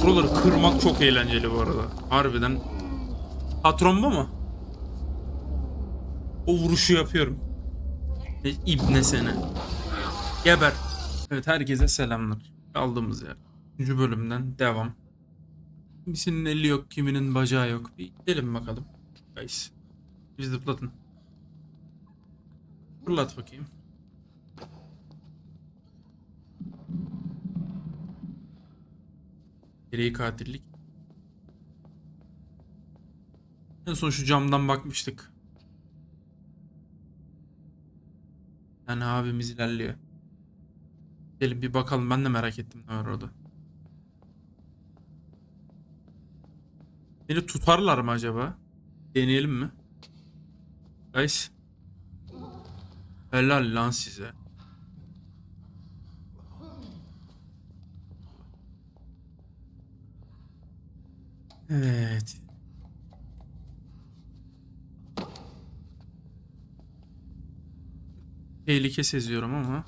Şuraları kırmak çok eğlenceli bu arada. Harbiden. Patron bu mu? O vuruşu yapıyorum. E, İbne seni. Geber. Evet herkese selamlar. Kaldığımız yer. Üçüncü bölümden devam. Kimisinin eli yok, kiminin bacağı yok. Bir gidelim bakalım. Guys. Bir zıplatın. Fırlat bakayım. Gereği katillik. En son şu camdan bakmıştık. Yani abimiz ilerliyor. Gelin bir bakalım ben de merak ettim ne var orada. Beni tutarlar mı acaba? Deneyelim mi? Guys. Helal lan size. Evet. Tehlike seziyorum ama.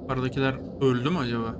Yukarıdakiler öldü mü acaba?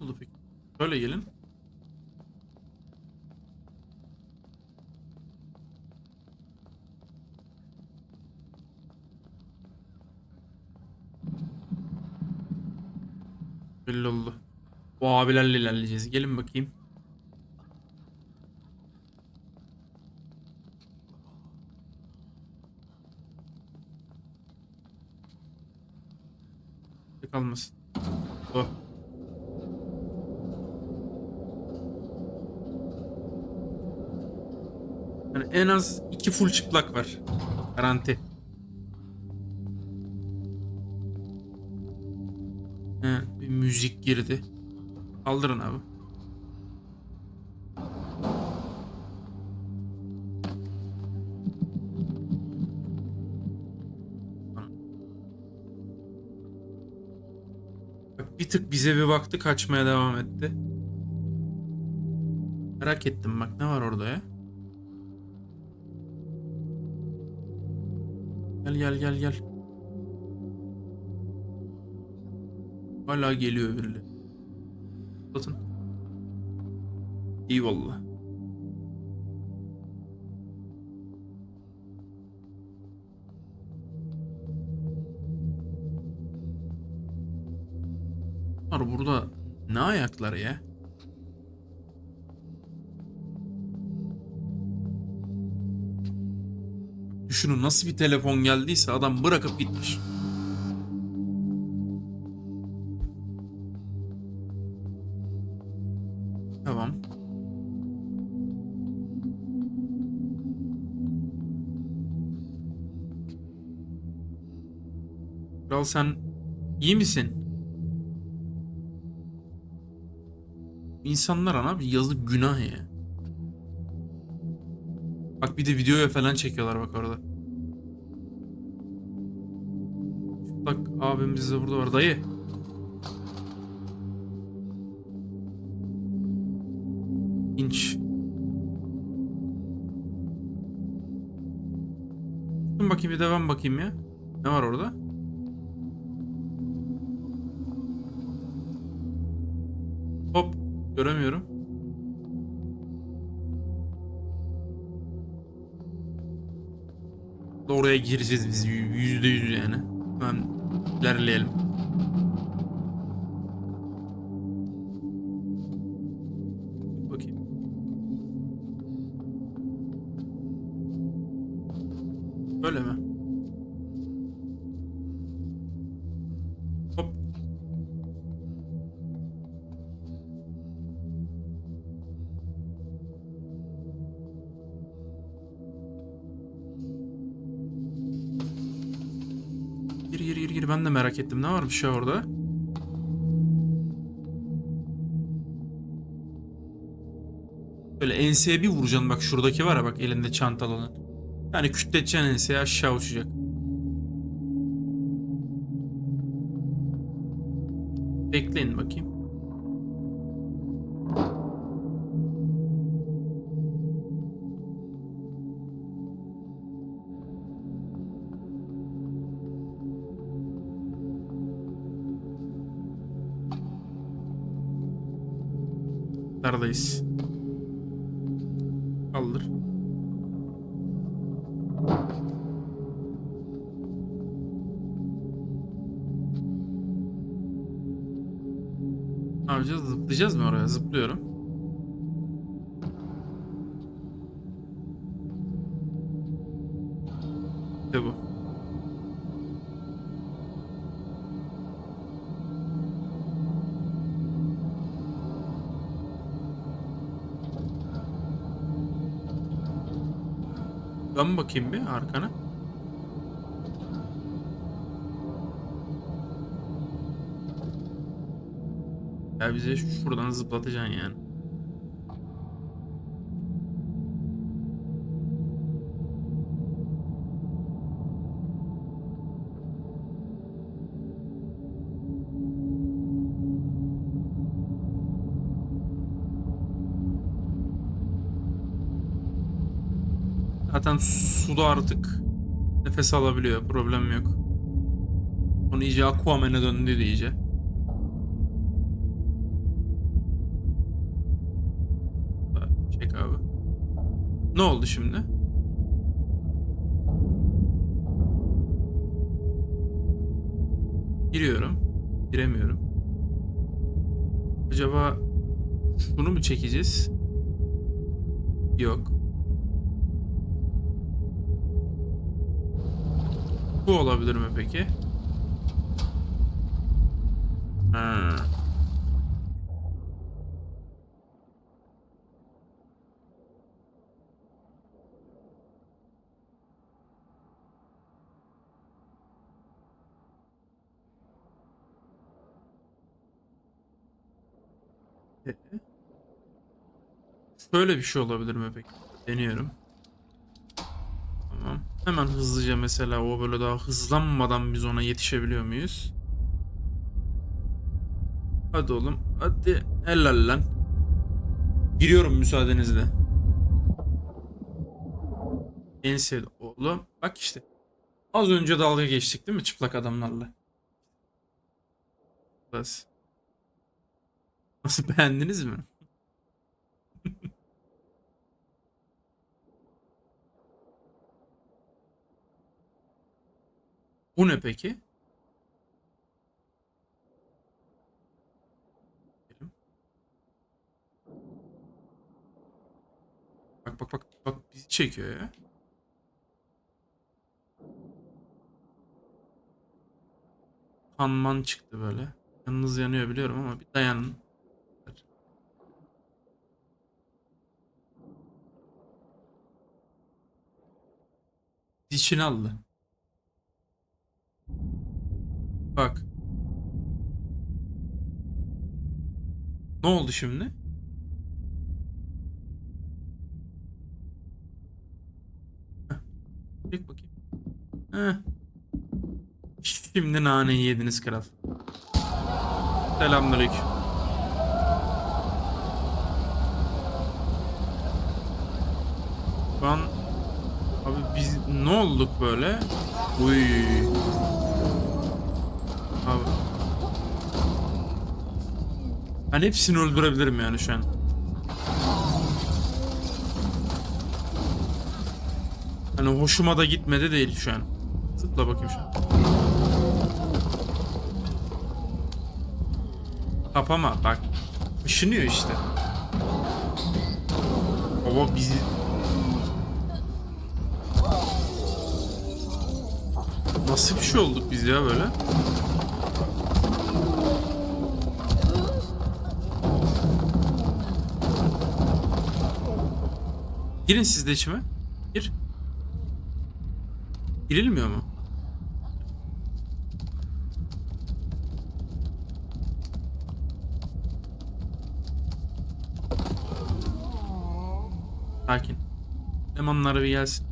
Ne oldu peki? Böyle gelin. Belli oldu. Bu abilerle ilerleyeceğiz. Gelin bakayım. Kalmasın. Bu. Yani en az iki full çıplak var. Garanti. He, bir müzik girdi. Kaldırın abi. Bir tık bize bir baktı kaçmaya devam etti. Merak ettim bak ne var orada ya? Gel gel gel gel. Hala geliyor birileri. Satın. İyi valla. Bunlar burada ne ayakları ya? Düşünün nasıl bir telefon geldiyse adam bırakıp gitmiş. Tamam. Kral sen iyi misin? İnsanlar ana bir yazık günah ya. Bak bir de videoya falan çekiyorlar bak orada. Abimiz de burada var dayı. İnç. Dur bakayım bir de ben bakayım ya. Ne var orada? Hop. Göremiyorum. Oraya gireceğiz biz yü- yüzde yüz yani. Hemen ilerleyelim. Merak ettim. Ne varmış ya orada? Böyle enseye bir vuracaksın bak şuradaki var ya bak elinde çantalı. Yani kütleteceksin enseye aşağı uçacak. Bekleyin bakayım. Neredeyiz? Kaldır. Ne yapacağız? Zıplayacağız mı oraya? Zıplıyorum. Dön bakayım bir arkana. Ya bize şuradan zıplatacaksın yani. Zaten suda artık nefes alabiliyor. Problem yok. Onu iyice Aquaman'e döndü iyice. Çek abi. Ne oldu şimdi? Giriyorum. Giremiyorum. Acaba bunu mu çekeceğiz? Yok. Bu olabilir mi peki? Ha. Ee? Bir şey olabilir mi peki? Deniyorum. Hemen hızlıca mesela o böyle daha hızlanmadan biz ona yetişebiliyor muyuz? Hadi oğlum. Hadi. Helal lan. Giriyorum müsaadenizle. En sevdiğim oğlum. Bak işte. Az önce dalga geçtik değil mi çıplak adamlarla? Nasıl beğendiniz mi? Bu ne peki? Bak bak bak bak bizi çekiyor ya. Kanman çıktı böyle. Yanınız yanıyor biliyorum ama bir dayanın. İçine aldı. Bak. Ne oldu şimdi? Çek bakayım. Heh. Şimdi naneyi yediniz kral. Selamünaleyküm. Şu an abi biz ne olduk böyle? Uy. Abi. Ben hepsini öldürebilirim yani şu an. Hani hoşuma da gitmedi değil şu an. Zıpla bakayım şu an. Kapama bak. Işınıyor işte. Baba bizi... Nasıl bir şey olduk biz ya böyle? Girin siz de içime. Gir. Girilmiyor mu? Sakin. Elemanları bir gelsin.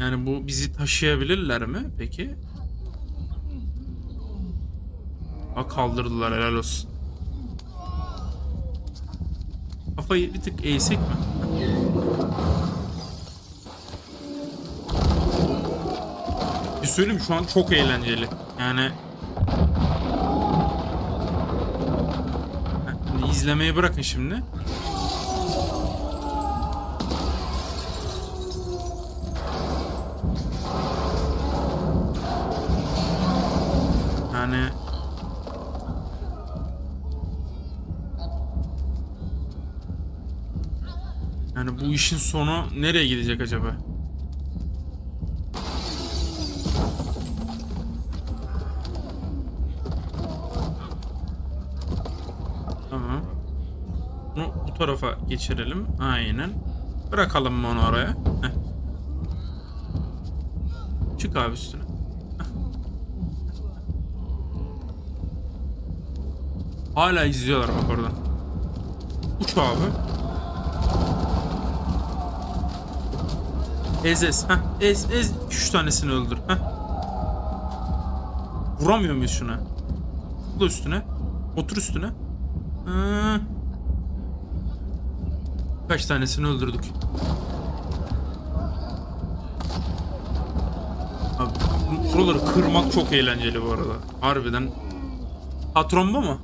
Yani bu bizi taşıyabilirler mi peki? Ha kaldırdılar helal olsun. Kafayı bir tık eğsek mi? Bir söyleyeyim şu an çok eğlenceli. Yani izlemeyi bırakın şimdi. Yani Yani bu işin sonu nereye gidecek acaba? Tamam. Bunu bu tarafa geçirelim. Aynen. Bırakalım mı onu oraya? Heh. Çık abi üstüne. Hala izliyorlar bak oradan. Uç abi. Ez ez. Heh. Ez ez. Üç tanesini öldür. Heh. Vuramıyor muyuz şuna? Bu üstüne. Otur üstüne. Hı. Kaç tanesini öldürdük. Abi, bu- şuraları kırmak çok eğlenceli bu arada. Harbiden. Patron bu mu?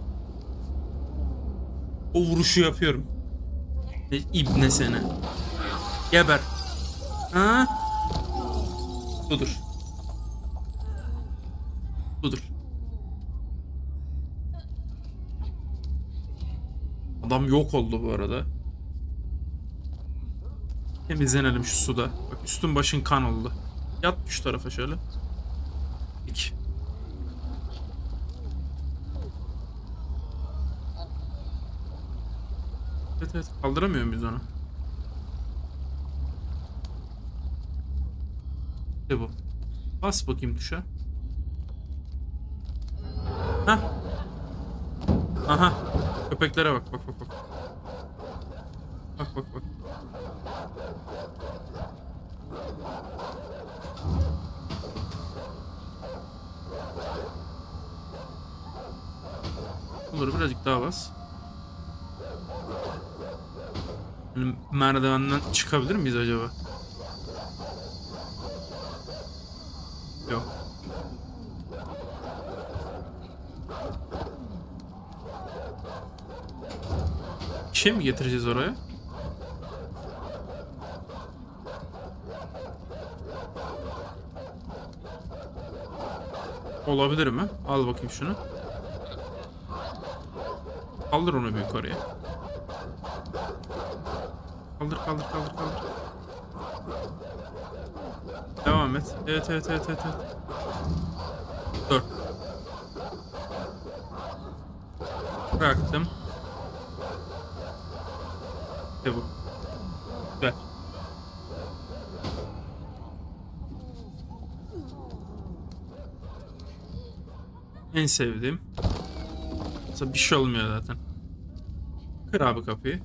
O vuruşu yapıyorum. Ne ibne seni. Geber. Ha? Budur. Budur. Adam yok oldu bu arada. Temizlenelim şu suda. Bak üstün başın kan oldu. Yat şu tarafa şöyle. İki. Evet evet kaldıramıyor muyuz onu? İşte bu. Bas bakayım tuşa. Hah. Aha. Köpeklere bak bak bak bak. Bak bak bak. Olur birazcık daha bas. Hani Merdivenden çıkabilir miyiz acaba? Şey mi getireceğiz oraya? Olabilir mi? Al bakayım şunu. Kaldır onu bir yukarıya. Kaldır kaldır kaldır kaldır. Devam et. Evet evet evet evet. evet. Dur. Bıraktım. İşte bu. Ver. En sevdiğim. Mesela bir şey olmuyor zaten. Kır abi kapıyı.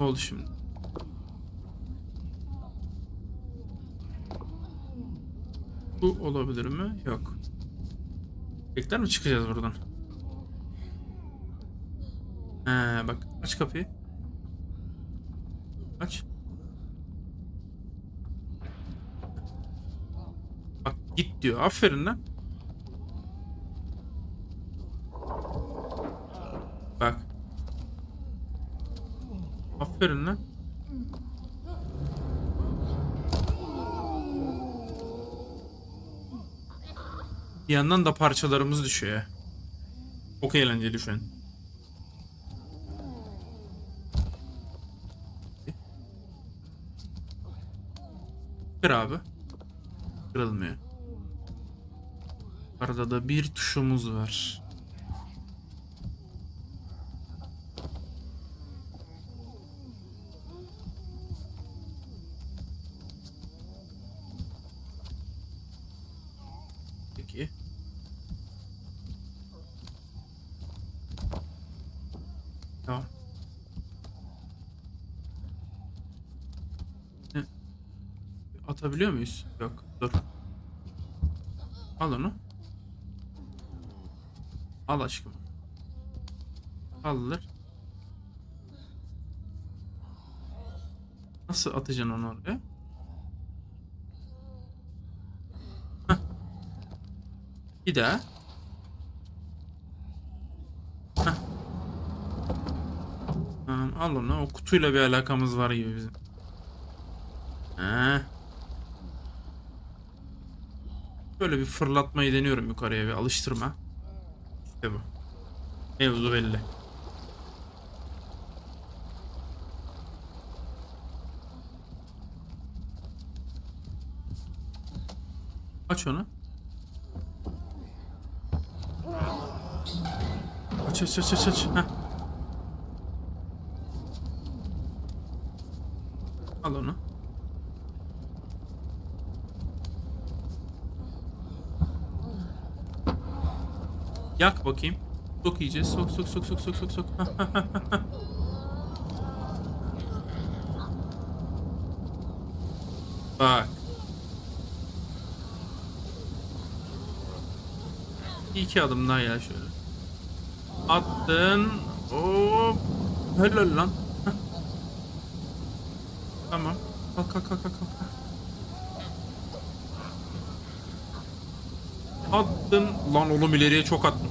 Ne oldu şimdi? Bu olabilir mi? Yok. Bekler mi çıkacağız buradan? He bak aç kapıyı. Aç. Bak git diyor. Aferin lan. Bak. Aferin lan. Bir yandan da parçalarımız düşüyor. Çok eğlenceli şu an. Kır abi. Kırılmıyor. Arada da bir tuşumuz var. Peki. Tamam. Ne? Atabiliyor muyuz? Yok. Dur. Al onu. Al aşkım. Alır. Nasıl atacaksın onu oraya? Heh. Bir daha. Heh. Al onu. O kutuyla bir alakamız var gibi bizim. Heh. Böyle bir fırlatmayı deniyorum yukarıya bir alıştırma. İşte bu. Mevzu belli. Aç onu. Aç aç aç aç aç. Heh. Al onu. Yak bakayım. Sok iyice. Sok sok sok sok sok sok sok. Bak. İki adım daha ya şöyle. Attın. Hop. Helal lan. Tamam. Kalk kalk kalk kalk. kalk. Attın. Lan oğlum ileriye çok attın.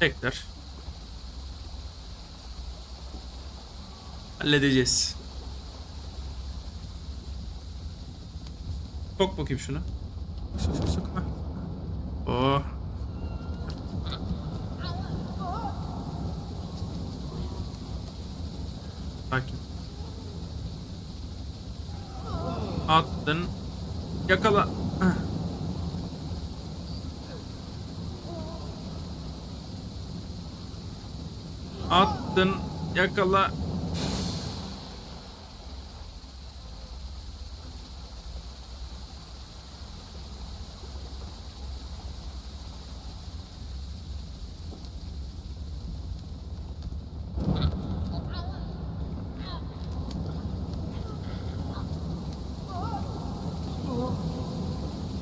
Tekrar. Halledeceğiz. Sok bakayım şunu. Sok sok sok. Oh. Sakin. Attın. Yakala. Heh. Attın. Yakala.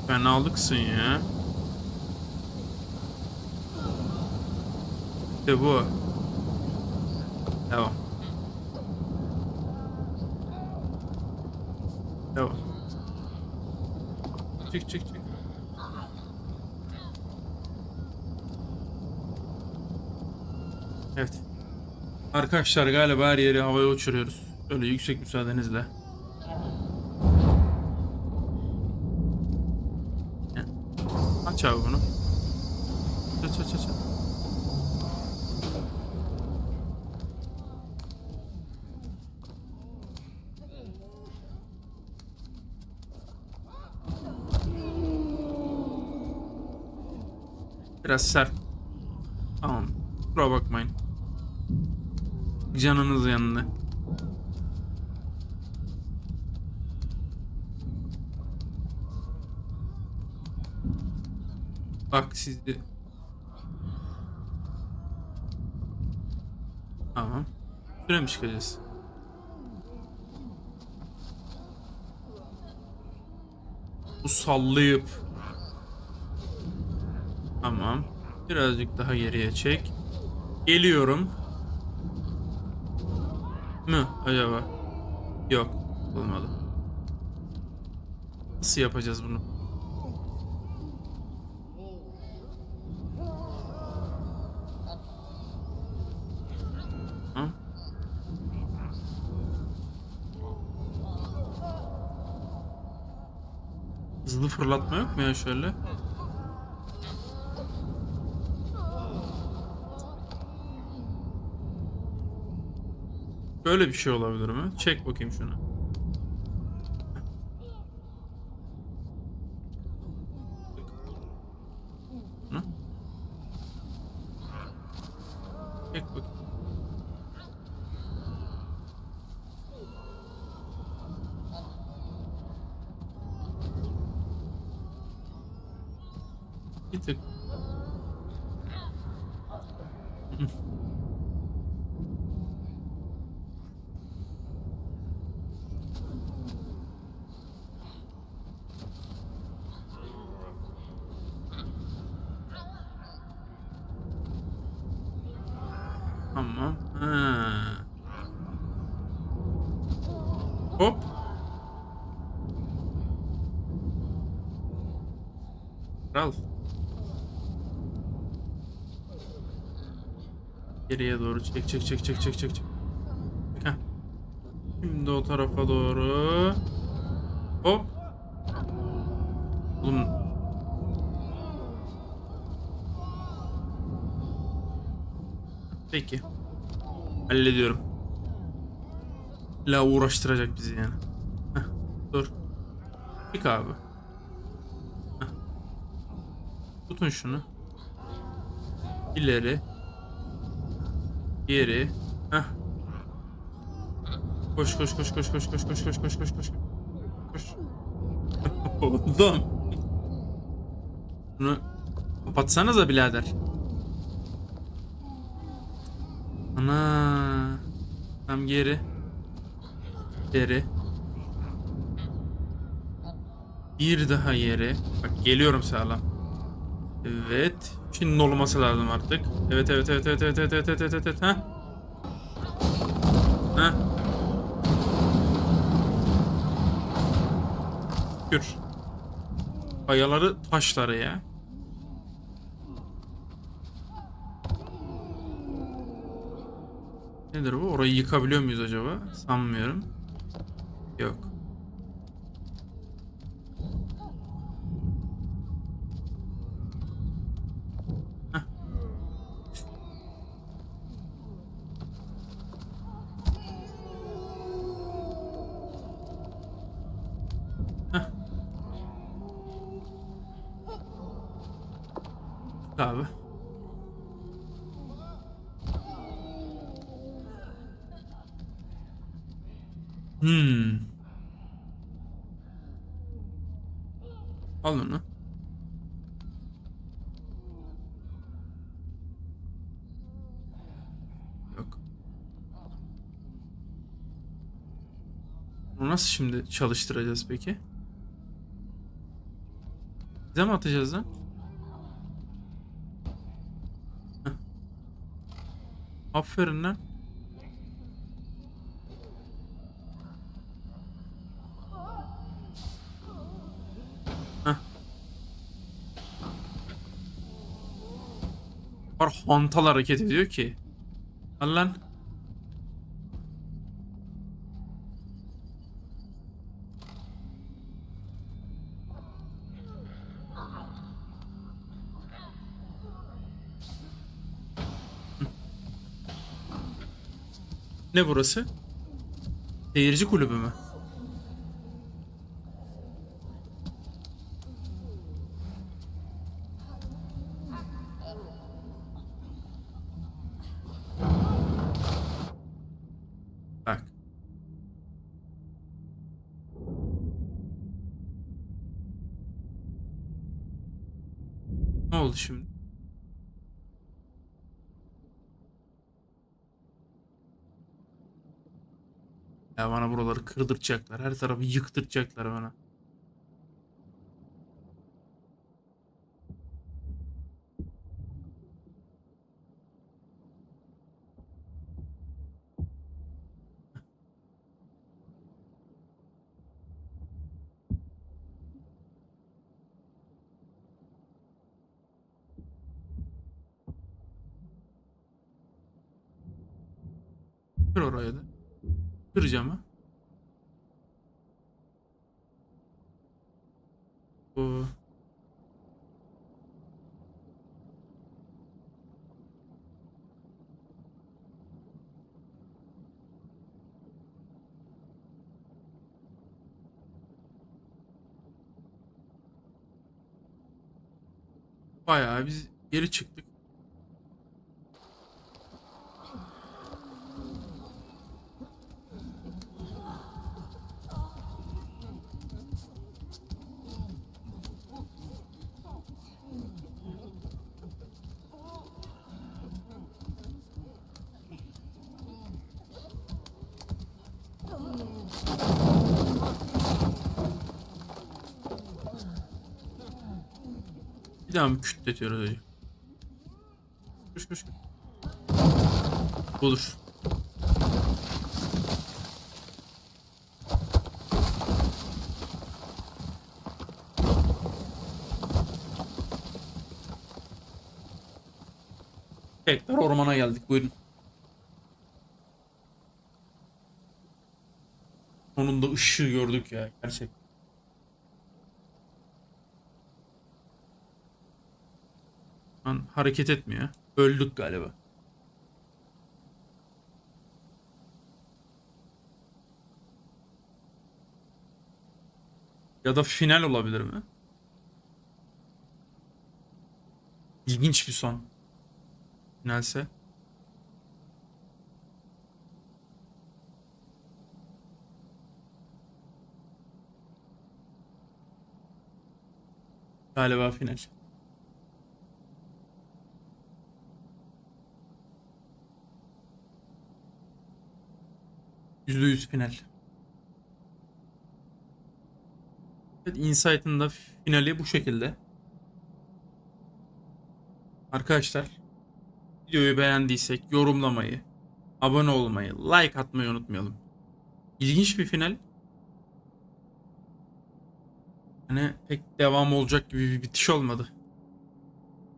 Fenalıksın ya. İşte bu. Devam. Devam. Çık çık çık. Evet. Arkadaşlar galiba her yeri havaya uçuruyoruz. Öyle yüksek müsaadenizle. Aç abi bunu. Aç aç aç. aç. Biraz sert. Tamam. Kusura bakmayın. Canınız yanında. Bak sizi. Tamam. Şuraya mı çıkacağız? Bu sallayıp. Tamam. Birazcık daha geriye çek. Geliyorum. Mı acaba? Yok. Olmadı. Nasıl yapacağız bunu? Ha? Hızlı fırlatma yok mu ya şöyle? Böyle bir şey olabilir mi? Çek bakayım şunu. Bunu. Çek bakayım. Bir tık. Tamam. Ha. Hop. Kral. Geriye doğru çek çek çek çek çek çek. Heh. Şimdi o tarafa doğru. Hop. Peki. Hallediyorum. La uğraştıracak bizi yani. Heh, dur. Çık abi. Heh. Tutun şunu. İleri. Geri. Heh. Koş koş koş koş koş koş koş koş koş koş koş. Koş. Oğlum. Bunu kapatsanıza birader. Ana. Tam geri. Geri. Bir daha geri. Bak geliyorum sağlam. Evet. Şimdi olması lazım artık. Evet evet evet evet evet evet evet evet evet evet. Ha? Ha? Şükür. Kayaları taşları ya. Nedir bu? Orayı yıkabiliyor muyuz acaba? Sanmıyorum. Yok. Heh. Heh. Abi. Hmm. Al onu. Yok. Bunu nasıl şimdi çalıştıracağız peki? Bize mi atacağız lan? Heh. Aferin lan. Var hantal hareket ediyor ki. Al lan. Ne burası? Seyirci kulübü mü? Bak. Ne oldu şimdi? Ya bana buraları kırdıracaklar. Her tarafı yıktıracaklar bana. Kır oraya da. Kıracağım ha. Bu. Bayağı biz geri çıktık. Bir daha mı kütletiyoruz hocam? Koş koş koş. Budur. Tekrar ormana geldik. Buyurun. Sonunda ışığı gördük ya. Gerçek. Hareket etmiyor. Öldük galiba. Ya da final olabilir mi? İlginç bir son. Finalse. Galiba final. %100 final. Evet, Insight'ın da finali bu şekilde. Arkadaşlar videoyu beğendiysek yorumlamayı, abone olmayı, like atmayı unutmayalım. İlginç bir final. Hani pek devam olacak gibi bir bitiş olmadı.